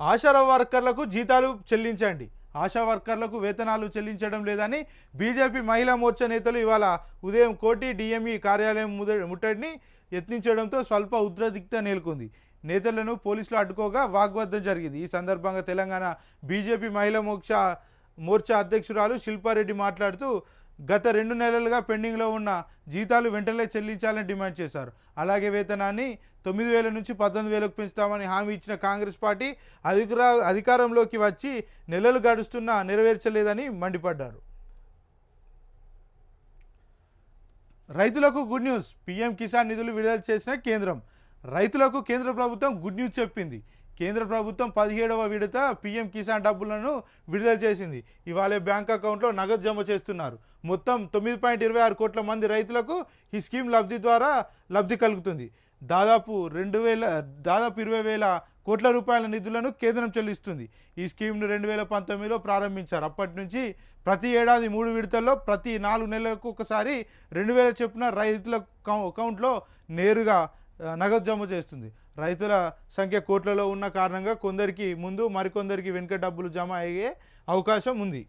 ఆశా వర్కర్లకు జీతాలు చెల్లించండి. ఆశా వర్కర్లకు వేతనాలు చెల్లించడం లేదని బీజేపీ మహిళా మోర్చా నేతలు ఇవాళ ఉదయం కోటి డిఎంఈ కార్యాలయం ముద ముట్టడిని యత్నించడంతో స్వల్ప ఉద్రదిక్త నెలకొంది. నేతలను పోలీసులు అడ్డుకోగా వాగ్వాదం జరిగింది. ఈ సందర్భంగా తెలంగాణ బీజేపీ మహిళా మోక్ష మోర్చా అధ్యక్షురాలు శిల్పారెడ్డి మాట్లాడుతూ గత రెండు నెలలుగా పెండింగ్లో ఉన్న జీతాలు వెంటనే చెల్లించాలని డిమాండ్ చేశారు. అలాగే వేతనాన్ని తొమ్మిది వేల నుంచి పద్దెనిమిది వేలకు పెంచుతామని హామీ ఇచ్చిన కాంగ్రెస్ పార్టీ అధికార అధికారంలోకి వచ్చి నెలలు గడుస్తున్నా నెరవేర్చలేదని మండిపడ్డారు. రైతులకు గుడ్ న్యూస్. పీఎం కిసాన్ నిధులు విడుదల చేసిన కేంద్రం. రైతులకు కేంద్ర ప్రభుత్వం గుడ్ న్యూస్ చెప్పింది. కేంద్ర ప్రభుత్వం పదిహేడవ విడత పీఎం కిసాన్ డబ్బులను విడుదల చేసింది. ఇవాళ బ్యాంక్ అకౌంట్లో నగదు జమ చేస్తున్నారు. మొత్తం తొమ్మిది పాయింట్ ఇరవై ఆరు కోట్ల మంది రైతులకు ఈ స్కీమ్ లబ్ధి ద్వారా లబ్ధి కలుగుతుంది. దాదాపు రెండు వేల దాదాపు ఇరవై వేల కోట్ల రూపాయల నిధులను కేంద్రం చెల్లిస్తుంది. ఈ స్కీమ్ను రెండు వేల పంతొమ్మిదిలో ప్రారంభించారు. అప్పటి నుంచి ప్రతి ఏడాది మూడు విడతల్లో ప్రతి నాలుగు నెలలకు ఒకసారి రెండు వేల చొప్పున రైతుల కౌ- అకౌంట్లో నేరుగా నగదు జమ చేస్తుంది. రైతుల సంఖ్య కోట్లలో ఉన్న కారణంగా కొందరికి ముందు మరికొందరికి వెనుక డబ్బులు జమ అయ్యే అవకాశం ఉంది.